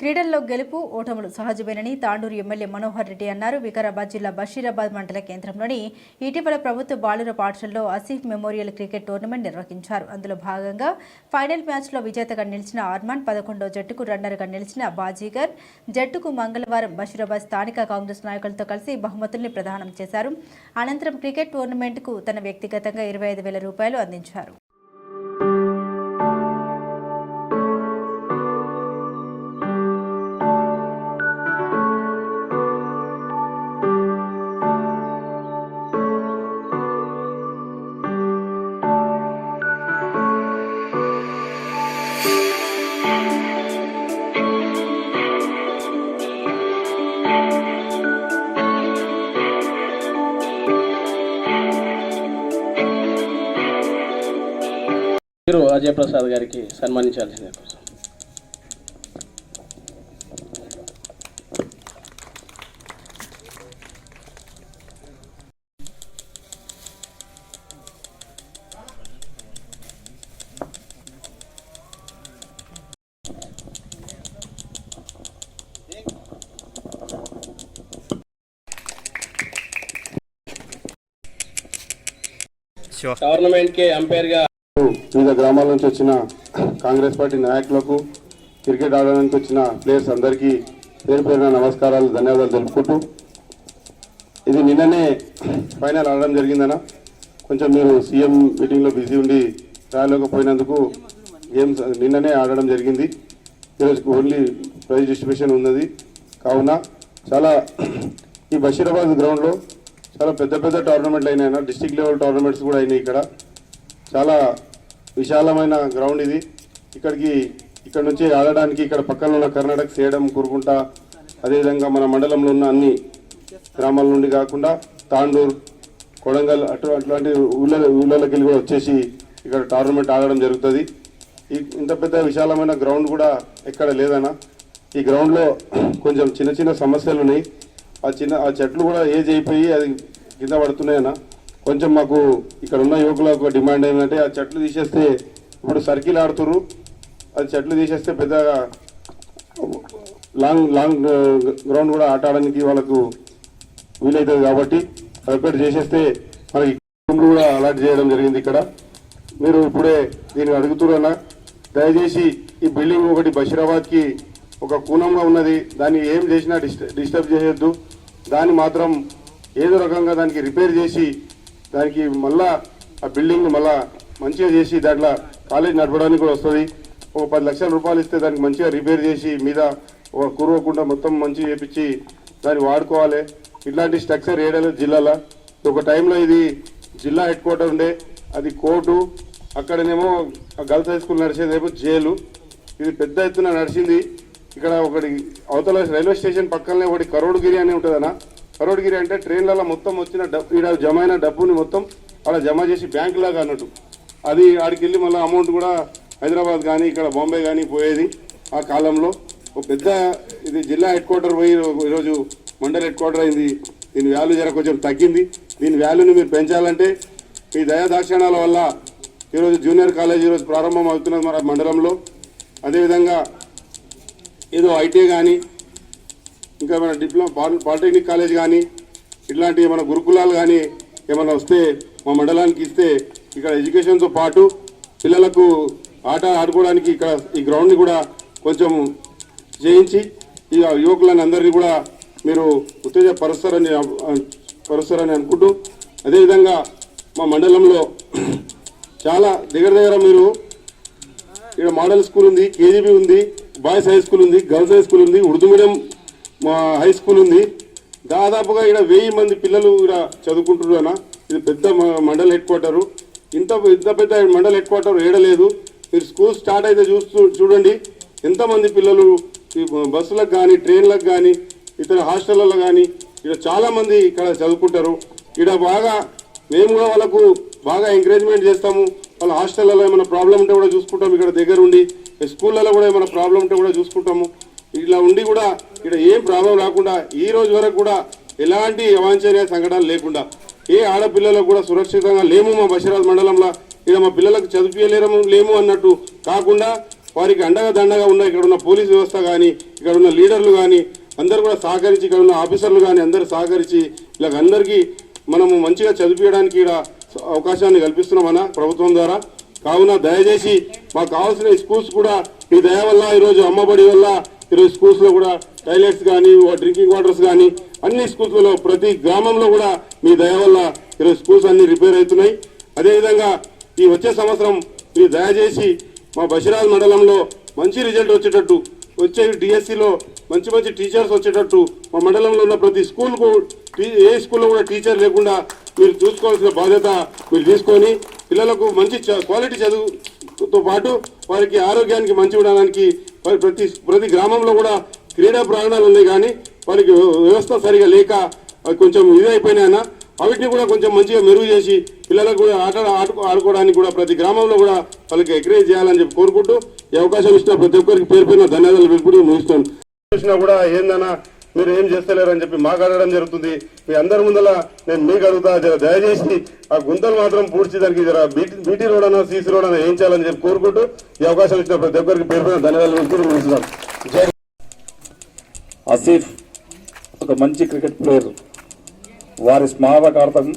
క్రీడల్లో గెలుపు ఓటములు సహజమేనని తాండూరు ఎమ్మెల్యే మనోహర్ రెడ్డి అన్నారు. వికారాబాద్ జిల్లా బషీరాబాద్ మండల కేంద్రంలోని ఇటీవల ప్రభుత్వ బాలుర పాఠశాలలో అసీఫ్ మెమోరియల్ క్రికెట్ టోర్నమెంట్ నిర్వహించారు. అందులో భాగంగా ఫైనల్ మ్యాచ్లో విజేతగా నిలిచిన ఆర్మాన్ పదకొండో జట్టుకు రన్నర్గా నిలిచిన బాజీగర్ జట్టుకు మంగళవారం బషీరాబాద్ స్థానిక కాంగ్రెస్ నాయకులతో కలిసి బహుమతుల్ని ప్రదానం చేశారు. అనంతరం క్రికెట్ టోర్నమెంట్కు తన వ్యక్తిగతంగా ఇరవై ఐదు వేల రూపాయలు అందించారు. మీరు అజయ్ ప్రసాద్ గారికి సన్మానించాల్సిందే కోసం టోర్నమెంట్కి అంపైర్గా గ్రామాల నుంచి వచ్చిన కాంగ్రెస్ పార్టీ నాయకులకు క్రికెట్ ఆడడానికి వచ్చిన ప్లేయర్స్ అందరికీ పేరు పేరున నమస్కారాలు ధన్యవాదాలు తెలుపుకుంటూ ఇది నిన్ననే ఫైనల్ ఆడడం జరిగిందన్న. కొంచెం మీరు సీఎం మీటింగ్లో బిజీ ఉండి రాలేకపోయినందుకు గేమ్స్ నిన్ననే ఆడడం జరిగింది. ఈరోజు ఓన్లీ ప్రైజ్ డిస్ట్రిబ్యూషన్ ఉన్నది. కావున చాలా ఈ బషీరాబాద్ గ్రౌండ్లో చాలా పెద్ద పెద్ద టోర్నమెంట్లు అయినాయి డిస్టిక్ లెవెల్ టోర్నమెంట్స్ కూడా అయినాయి ఇక్కడ. చాలా విశాలమైన గ్రౌండ్ ఇది. ఇక్కడికి ఇక్కడ నుంచి ఆడడానికి ఇక్కడ పక్కన ఉన్న కర్ణాటక సేడం కురుకుంట అదేవిధంగా మన మండలంలో ఉన్న అన్ని గ్రామాల నుండి కాకుండా తాండూర్ కొడంగల్ అటు అట్లాంటి ఊళ్ళ ఊళ్ళకి వెళ్ళి కూడా వచ్చేసి ఇక్కడ టోర్నమెంట్ ఆడడం జరుగుతుంది. ఈ ఇంత పెద్ద విశాలమైన గ్రౌండ్ కూడా ఎక్కడ లేదన్నా. ఈ గ్రౌండ్లో కొంచెం చిన్న చిన్న సమస్యలు ఉన్నాయి. ఆ చిన్న ఆ చెట్లు కూడా ఏజ్ అయిపోయి అది కింద పడుతున్నాయన్నా. కొంచెం మాకు ఇక్కడ ఉన్న యువకులకు డిమాండ్ ఏంటంటే ఆ చెట్లు తీసేస్తే ఇప్పుడు సర్కిల్ ఆడుతుర్రు. అది చెట్లు తీసేస్తే పెద్దగా లాంగ్ లాంగ్ గ్రౌండ్ కూడా ఆట ఆడడానికి వాళ్ళకు వీలవుతుంది కాబట్టి రిపేర్ చేసేస్తే మనకి రూమ్లు కూడా అలాట్ చేయడం జరిగింది ఇక్కడ. మీరు ఇప్పుడే దీన్ని అడుగుతున్నా దయచేసి ఈ బిల్డింగ్ ఒకటి బషీరాబాద్కి ఒక కూనంగా ఉన్నది. దాన్ని ఏం చేసినా డిస్టర్బ్ చేయొద్దు దాన్ని మాత్రం ఏదో రకంగా దానికి రిపేర్ చేసి దానికి మళ్ళా ఆ బిల్డింగ్ మళ్ళా మంచిగా చేసి దాంట్లో కాలేజ్ నడపడానికి కూడా వస్తుంది. ఒక పది లక్షల రూపాయలు ఇస్తే దానికి మంచిగా రిపేర్ చేసి మీద ఒక కురవకుండా మొత్తం మంచిగా చేపించి దాన్ని వాడుకోవాలి. ఇట్లాంటి స్ట్రక్చర్ ఏడలేదు జిల్లాలో. ఒక టైంలో ఇది జిల్లా హెడ్ క్వార్టర్ ఉండే. అది కోర్టు అక్కడనేమో గర్ల్స్ హై స్కూల్ నడిచేదేమో జైలు. ఇది పెద్ద ఎత్తున నడిచింది. ఇక్కడ ఒకటి అవతల రైల్వే స్టేషన్ పక్కనే ఒకటి కరోడుగిరి అని ఉంటుందన్నా. కరోడ్గిరి అంటే ట్రైన్లలో మొత్తం వచ్చిన డబ్బు ఈడ జమ అయిన డబ్బుని మొత్తం అలా జమ చేసి బ్యాంకులాగా అన్నట్టు. అది ఆడికి వెళ్ళి మళ్ళీ అమౌంట్ కూడా హైదరాబాద్ కానీ ఇక్కడ బాంబే కానీ పోయేది ఆ కాలంలో. ఒక పెద్ద ఇది జిల్లా హెడ్ క్వార్టర్ పోయి ఈరోజు మండల్ హెడ్ క్వార్టర్ అయింది. దీని వాల్యూ జర కొంచెం తగ్గింది. దీని వాల్యూని మీరు పెంచాలంటే మీ దయాదాక్షిణాల వల్ల ఈరోజు జూనియర్ కాలేజ్ ఈరోజు ప్రారంభం అవుతున్నది మన మండలంలో. అదేవిధంగా ఏదో ఐటీ కానీ ఇంకా మన డిప్లొమా పాలి- పాలిటెక్నిక్ కాలేజ్ కానీ ఇట్లాంటి ఏమైనా గురుకులాలు కానీ ఏమైనా వస్తే మా మండలానికి ఇస్తే ఇక్కడ ఎడ్యుకేషన్తో పాటు పిల్లలకు ఆట ఆడుకోవడానికి ఇక్కడ ఈ గ్రౌండ్ని కూడా కొంచెం చేయించి ఈ యువకులను అందరినీ కూడా మీరు ఉత్తేజపరుస్తారని పరుస్తారని అనుకుంటూ అదేవిధంగా మా మండలంలో చాలా దగ్గర దగ్గర మీరు ఇక్కడ మోడల్ స్కూల్ ఉంది కేజీబీ ఉంది బాయ్స్ హై స్కూల్ ఉంది గర్ల్స్ హై స్కూల్ ఉంది ఉర్దూ మీడియం మా హై స్కూల్ ఉంది. దాదాపుగా ఇక్కడ వెయ్యి మంది పిల్లలు ఇక్కడ చదువుకుంటున్నారా ఇది పెద్ద మండల్ హెడ్ క్వార్టరు ఇంత ఇంత పెద్ద మండల్ హెడ్ క్వార్టర్ ఏడలేదు. మీరు స్కూల్ స్టార్ట్ అయితే చూస్తూ చూడండి. ఎంతమంది పిల్లలు ఈ బస్సులకు కానీ ట్రైన్లకు కానీ ఇతర హాస్టళ్ళలో కానీ ఇక్కడ చాలామంది ఇక్కడ చదువుకుంటారు. ఇక్కడ బాగా మేము కూడా వాళ్ళకు బాగా ఎంకరేజ్మెంట్ చేస్తాము. వాళ్ళ హాస్టళ్ళలో ఏమైనా ప్రాబ్లం ఉంటే కూడా చూసుకుంటాము. ఇక్కడ దగ్గర ఉండి స్కూళ్ళలో కూడా ఏమైనా ప్రాబ్లం ఉంటే కూడా చూసుకుంటాము. ఇలా ఉండి కూడా ఇక్కడ ఏం ప్రాబ్లం రాకుండా ఈ రోజు వరకు కూడా ఎలాంటి అవాంఛనీయ సంఘటనలు లేకుండా ఏ ఆడపిల్లలకు కూడా సురక్షితంగా లేము మా బషీరాబాద్ మండలంలో ఇక్కడ మా పిల్లలకు చదివించలేము లేము అన్నట్టు కాకుండా వారికి అండగా దండగా ఉన్న ఇక్కడ ఉన్న పోలీస్ వ్యవస్థ కానీ ఇక్కడ ఉన్న లీడర్లు కానీ అందరూ కూడా సహకరించి ఇక్కడ ఉన్న ఆఫీసర్లు కానీ అందరూ సహకరించి ఇలా అందరికీ మనము మంచిగా చదివించడానికి ఇక్కడ అవకాశాన్ని కల్పిస్తున్నామన్న ప్రభుత్వం ద్వారా. కావున దయచేసి మాకు కావాల్సిన స్కూల్స్ కూడా ఈ దయ వల్ల ఈరోజు అమ్మబడి వల్ల ఈరోజు స్కూల్స్లో కూడా టాయిలెట్స్ కానీ డ్రింకింగ్ వాటర్స్ కానీ అన్ని స్కూల్స్లో ప్రతి గ్రామంలో కూడా మీ దయ వల్ల ఈరోజు స్కూల్స్ అన్ని రిపేర్ అవుతున్నాయి. అదేవిధంగా ఈ వచ్చే సంవత్సరం మీరు దయచేసి మా బషిరాజ్ మండలంలో మంచి రిజల్ట్ వచ్చేటట్టు వచ్చే డిఎస్సిలో మంచి మంచి టీచర్స్ వచ్చేటట్టు మా మండలంలో ఉన్న ప్రతి స్కూల్కు ఏ స్కూల్లో కూడా టీచర్ లేకుండా మీరు చూసుకోవాల్సిన బాధ్యత మీరు తీసుకొని పిల్లలకు మంచి చ- క్వాలిటీ చదువుతో పాటు వారికి ఆరోగ్యానికి మంచి ఉండడానికి వారి ప్రతి ప్రతి గ్రామంలో కూడా క్రీడా ప్రాంగణాలు ఉన్నాయి కానీ వాళ్ళకి వ్యవస్థ సరిగా లేక కొంచెం ఇదైపోయినాయన్న వాటిని కూడా కొంచెం మంచిగా మెరుగు చేసి పిల్లలకు కూడా ఆట ఆడుకో ఆడుకోవడానికి కూడా ప్రతి గ్రామంలో కూడా వాళ్ళకి ఎంకరేజ్ చేయాలని చెప్పి కోరుకుంటూ ఈ అవకాశం ఇచ్చిన ప్రతి ఒక్కరికి పేరు పేరున ధన్యవాదాలు పెట్టుకుంటూ ముగిస్తాను చూసినా కూడా ఏందన్నా మీరు ఏం చేస్తలేరని చెప్పి మాకు అడగడం జరుగుతుంది. మీ అందరి ముందల నేను మీకు అడుగుతా జర దయచేసి ఆ గుంతలు మాత్రం పూడ్చి దానికి జర బీటీ రోడ్ అన్న సీసీ రోడ్ అన్న ఏం చేయాలని చెప్పి కోరుకుంటూ ఈ అవకాశం ఇచ్చిన ప్రతి ఒక్కరికి పేరు ధన్యవాదాలు ముగిస్తున్నాను. జై ఆసిఫ్ ఒక మంచి క్రికెట్ ప్లేయర్. వారి స్మారకార్థం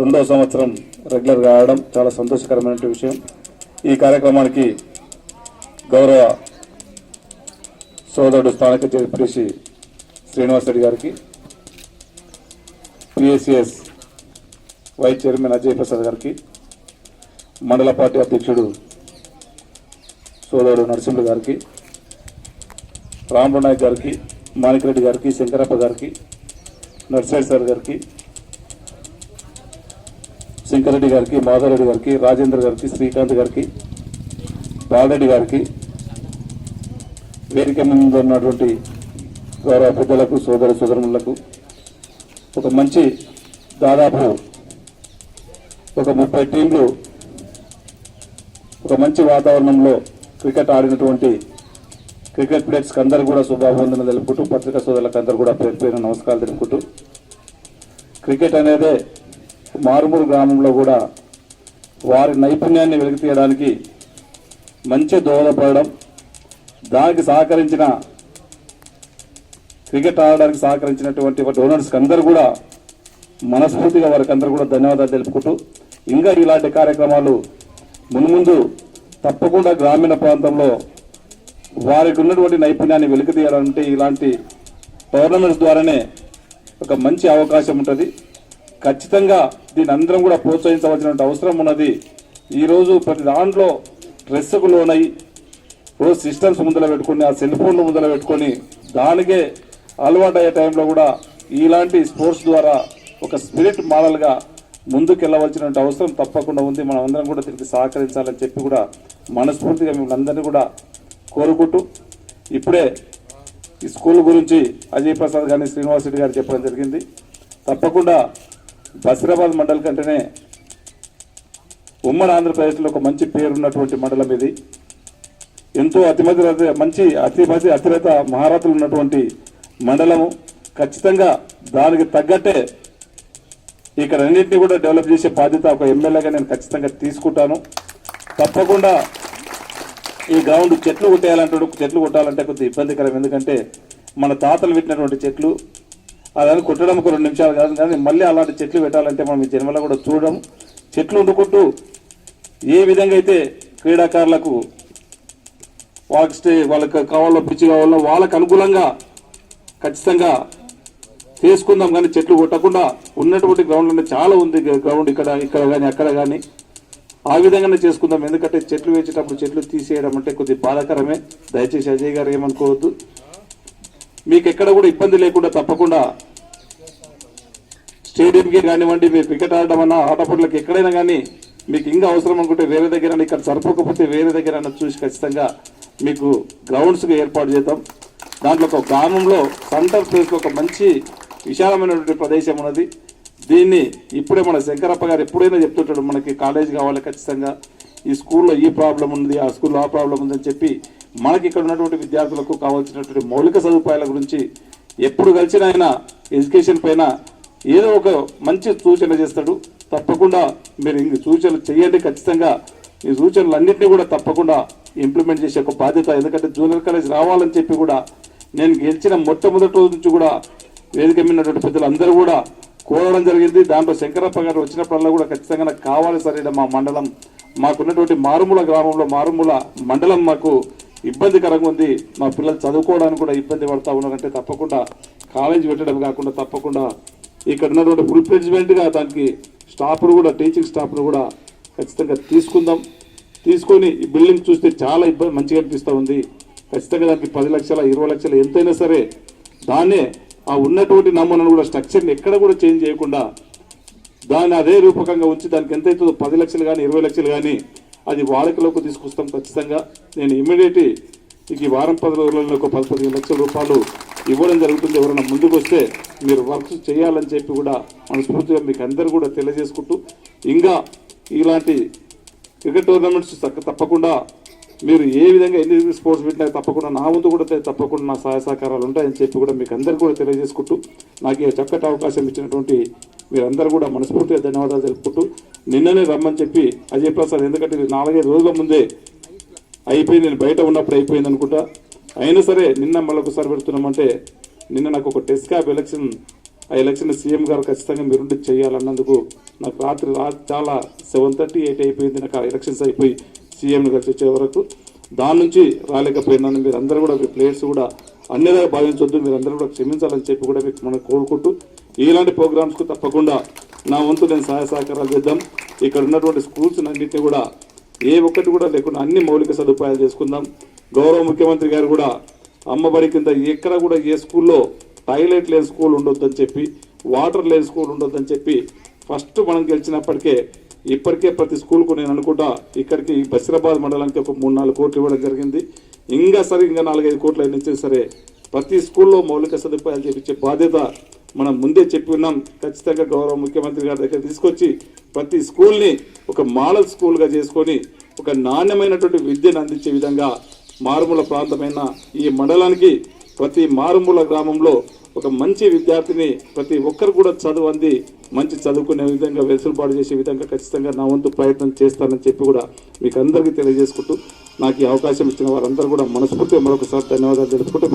రెండో సంవత్సరం రెగ్యులర్గా ఆడడం చాలా సంతోషకరమైన విషయం. ఈ కార్యక్రమానికి గౌరవ సోదరుడు స్థానిక జడ్పీసీ శ్రీనివాస్ రెడ్డి గారికి PSCS vice chairman Ajay Prasad గారికి మండల పార్టీ అధ్యక్షుడు సోదరుడు నరసింహులు గారికి రామరావు నాయక్ గారికి మాణిక్రెడ్డి గారికి శంకరప్ప గారికి నర్సరెడ్డి సార్ గారికి శంకరెడ్డి గారికి మాధవరెడ్డి గారికి రాజేంద్ర గారికి శ్రీకాంత్ గారికి బాలరెడ్డి గారికి వేదిక ముందు ఉన్నటువంటి గౌరవ పెద్దలకు సోదర సోదరులకు ఒక మంచి దాదాపు ఒక ముప్పై టీంలు ఒక మంచి వాతావరణంలో క్రికెట్ ఆడినటువంటి క్రికెట్ ప్లేయర్స్ అందరూ కూడా శుభాభివందనలు తెలుపుకుంటూ పత్రికా సోదరులకు అందరూ కూడా పేరు పేరు నమస్కారాలు తెలుపుకుంటూ క్రికెట్ అనేదే మారుమూరు గ్రామంలో కూడా వారి నైపుణ్యాన్ని వెలికి తీయడానికి మంచి దోహదపడడం దానికి సహకరించిన క్రికెట్ ఆడడానికి సహకరించినటువంటి డోనర్స్కి అందరూ కూడా మనస్ఫూర్తిగా వారికి అందరూ కూడా ధన్యవాదాలు తెలుపుకుంటూ ఇంకా ఇలాంటి కార్యక్రమాలు మున్ముందు తప్పకుండా గ్రామీణ ప్రాంతంలో వారికి ఉన్నటువంటి నైపుణ్యాన్ని వెలికితీయాలంటే ఇలాంటి టోర్నమెంట్స్ ద్వారానే ఒక మంచి అవకాశం ఉంటుంది. ఖచ్చితంగా దీని అందరం కూడా ప్రోత్సహించవలసిన అవసరం ఉన్నది. ఈరోజు ప్రతి దాంట్లో స్ట్రెస్కు లోనై రోజు సిస్టమ్స్ ముందర పెట్టుకొని ఆ సెల్ ఫోన్లు ముందర పెట్టుకొని దానికే అలవాటు అయ్యే టైంలో కూడా ఇలాంటి స్పోర్ట్స్ ద్వారా ఒక స్పిరిట్ మోడల్గా ముందుకెళ్ళవలసిన అవసరం తప్పకుండా ఉంది. మనం అందరం కూడా దీనికి సహకరించాలని చెప్పి కూడా మనస్ఫూర్తిగా మిమ్మల్ని అందరినీ కూడా కోరుకుంటూ ఇప్పుడే ఈ స్కూల్ గురించి అజయ్ ప్రసాద్ గారిని శ్రీనివాస్ రెడ్డి గారు చెప్పడం జరిగింది. తప్పకుండా బసిరాబాద్ మండల్ కంటేనే ఉమ్మడి ఆంధ్రప్రదేశ్లో ఒక మంచి పేరున్నటువంటి మండలం ఇది. ఎంతో అతిమతి మంచి అతిమతి అతిరత మహారథులు ఉన్నటువంటి మండలము. ఖచ్చితంగా దానికి తగ్గట్టే ఇక్కడ అన్నింటినీ కూడా డెవలప్ చేసే బాధ్యత ఒక ఎమ్మెల్యేగా నేను ఖచ్చితంగా తీసుకుంటాను. తప్పకుండా ఈ గ్రౌండ్ చెట్లు కొట్టేయాలంటాడు చెట్లు కొట్టాలంటే కొద్దిగా ఇబ్బందికరం. ఎందుకంటే మన తాతలు పెట్టినటువంటి చెట్లు అదని కొట్టడం ఒక రెండు నిమిషాలు కాదు. కానీ మళ్ళీ అలాంటి చెట్లు పెట్టాలంటే మనం ఈ జన్మలో కూడా చూడడం చెట్లు ఉండుకుంటూ ఏ విధంగా అయితే క్రీడాకారులకు వాళ్ళకి స్టే వాళ్ళకి కావాలో పిచ్చి కావాలో వాళ్ళకు అనుకూలంగా ఖచ్చితంగా చేసుకుందాం. కానీ చెట్లు కొట్టకుండా ఉన్నటువంటి గ్రౌండ్ అంటే చాలా ఉంది. గ్రౌండ్ ఇక్కడ ఇక్కడ కానీ అక్కడ కానీ. ఆ విధంగానే చేసుకుందాం. ఎందుకంటే చెట్లు వేసేటప్పుడు చెట్లు తీసేయడం అంటే కొద్దిగా బాధాకరమే. దయచేసి అజయ్ గారు ఏమనుకోవద్దు. మీకు ఎక్కడ కూడా ఇబ్బంది లేకుండా తప్పకుండా స్టేడియంకి కానివ్వండి మీరు క్రికెట్ ఆడడం అన్నా ఆటపోట్లకి ఎక్కడైనా కానీ మీకు ఇంకా అవసరం అనుకుంటే వేరే దగ్గర ఇక్కడ సరిపోకపోతే వేరే దగ్గర చూసి ఖచ్చితంగా మీకు గ్రౌండ్స్కి ఏర్పాటు చేద్దాం. దాంట్లో ఒక గ్రామంలో సెంటర్ ప్లేస్లో ఒక మంచి విశాలమైనటువంటి ప్రదేశం ఉన్నది. దీన్ని ఇప్పుడే మన శంకరప్ప గారు ఎప్పుడైనా చెప్తుంటాడు మనకి కాలేజ్ కావాలి ఖచ్చితంగా. ఈ స్కూల్లో ఈ ప్రాబ్లం ఉంది ఆ స్కూల్లో ఆ ప్రాబ్లం ఉందని చెప్పి మనకి ఇక్కడ ఉన్నటువంటి విద్యార్థులకు కావాల్సినటువంటి మౌలిక సదుపాయాల గురించి ఎప్పుడు కలిసిన ఆయన ఎడ్యుకేషన్ పైన ఏదో ఒక మంచి సూచన చేస్తాడు. తప్పకుండా మీరు ఇంక సూచనలు చేయండి ఖచ్చితంగా. ఈ సూచనలు అన్నింటినీ కూడా తప్పకుండా ఇంప్లిమెంట్ చేసే ఒక బాధ్యత ఎందుకంటే జూనియర్ కాలేజ్ రావాలని చెప్పి కూడా నేను గెలిచిన మొట్టమొదటి రోజు నుంచి కూడా వేదిక మీదటువంటి పెద్దలు అందరూ కూడా కోరడం జరిగింది. దాంట్లో శంకరప్ప గారు వచ్చినప్పుడల్లా కూడా ఖచ్చితంగా నాకు కావాలి సార్ మా మండలం. మాకున్నటువంటి మారుమూల గ్రామంలో మారుమూల మండలం మాకు ఇబ్బందికరంగా ఉంది. మా పిల్లలు చదువుకోవడానికి కూడా ఇబ్బంది పడతా ఉన్నారంటే తప్పకుండా కాలేజ్ పెట్టడం కాకుండా తప్పకుండా ఇక్కడ ఉన్నటువంటి ఫుల్ ప్లేస్మెంట్గా దానికి స్టాఫ్ను కూడా టీచింగ్ స్టాఫ్ను కూడా ఖచ్చితంగా తీసుకుందాం. తీసుకొని ఈ బిల్డింగ్ చూస్తే చాలా ఇబ్బంది మంచిగా అనిపిస్తూ ఉంది. ఖచ్చితంగా దానికి పది లక్షల ఇరవై లక్షలు ఎంతైనా సరే దాన్నే ఆ ఉన్నటువంటి నమూనాను కూడా స్ట్రక్చర్ని ఎక్కడ కూడా చేంజ్ చేయకుండా దాన్ని అదే రూపకంగా ఉంచి దానికి ఎంత అవుతుందో పది లక్షలు కానీ ఇరవై లక్షలు కానీ అది వాడుకలోకి తీసుకొస్తాం ఖచ్చితంగా. నేను ఇమ్మీడియట్ ఈ వారం పది రోజులలో ఒక పది పదిహేను లక్షల రూపాయలు ఇవ్వడం జరుగుతుంది. ఎవరైనా ముందుకు వస్తే మీరు వర్క్స్ చేయాలని చెప్పి కూడా మనస్ఫూర్తిగా మీకు అందరూ కూడా తెలియజేసుకుంటూ ఇంకా ఇలాంటి క్రికెట్ టోర్నమెంట్స్ తప్పకుండా మీరు ఏ విధంగా ఎన్ని స్పోర్ట్స్ పెట్టినా తప్పకుండా నా వంతు కూడా తప్పకుండా నా సహాయ సహకారాలు ఉంటాయని చెప్పి కూడా మీకు అందరికీ కూడా తెలియజేసుకుంటూ నాకు ఈ చక్కటి అవకాశం ఇచ్చినటువంటి మీరందరూ కూడా మనస్ఫూర్తిగా ధన్యవాదాలు తెలుపుకుంటూ నిన్ననే రమ్మని చెప్పి అజయ్ ప్రసాద్ ఎందుకంటే నాలుగైదు రోజుల ముందే అయిపోయింది. నేను బయట ఉన్నప్పుడు అయిపోయింది అనుకుంటా. అయినా సరే నిన్న మళ్ళీ ఒకసారి పెడుతున్నామంటే నిన్న నాకు ఒక టెస్ట్ క్యాబ్ ఎలక్షన్ ఆ ఎలక్షన్ సీఎం గారు ఖచ్చితంగా మీరుండి చేయాలన్నందుకు నాకు రాత్రి రా చాలా సెవెన్ థర్టీ ఎయిట్ అయిపోయింది. నాకు ఆ ఎలక్షన్స్ అయిపోయి సీఎంని కలిసి వచ్చే వరకు దాని నుంచి రాలేకపోయినాను. మీరు అందరూ కూడా మీ ప్లేయర్స్ కూడా అన్నిగా భావించొద్దు. మీరు అందరూ కూడా క్షమించాలని చెప్పి కూడా మీకు మనం కోరుకుంటూ ఇలాంటి ప్రోగ్రామ్స్కు తప్పకుండా నా వంతు నేను సహాయ సహకారాలు చేద్దాం. ఇక్కడ ఉన్నటువంటి స్కూల్స్ అన్నింటినీ కూడా ఏ ఒక్కటి కూడా లేకుండా అన్ని మౌలిక సదుపాయాలు చేసుకుందాం. గౌరవ ముఖ్యమంత్రి గారు కూడా అమ్మబడి కింద ఎక్కడ కూడా ఏ స్కూల్లో టాయిలెట్ లేని స్కూల్ ఉండొద్దని చెప్పి వాటర్ లేని స్కూల్ ఉండొద్దని చెప్పి ఫస్ట్ మనం గెలిచినప్పటికే ఇప్పటికే ప్రతి స్కూల్కు నేను అనుకుంటా ఇక్కడికి బసిరాబాద్ మండలానికి ఒక మూడు నాలుగు కోట్లు ఇవ్వడం జరిగింది. ఇంకా సరే ఇంకా నాలుగైదు కోట్లు అయినా సరే ప్రతి స్కూల్లో మౌలిక సదుపాయాలు చేపించే బాధ్యత మనం ముందే చెప్పి ఉన్నాం. ఖచ్చితంగా గౌరవ ముఖ్యమంత్రి గారి దగ్గర తీసుకొచ్చి ప్రతి స్కూల్ని ఒక మోడల్ స్కూల్గా చేసుకొని ఒక నాణ్యమైనటువంటి విద్యను అందించే విధంగా మారుమూల ప్రాంతమైన ఈ మండలానికి ప్రతి మారుమూల గ్రామంలో ఒక మంచి విద్యార్థిని ప్రతి ఒక్కరు కూడా చదువు అంది మంచి చదువుకునే విధంగా వెసులుబాటు చేసే విధంగా ఖచ్చితంగా నా వంతు ప్రయత్నం చేస్తానని చెప్పి కూడా మీకు అందరికీ తెలియజేసుకుంటూ నాకు ఈ అవకాశం ఇచ్చిన వారందరూ కూడా మనస్ఫూర్తిగా మరొకసారి ధన్యవాదాలు తెలుపుకుంటూ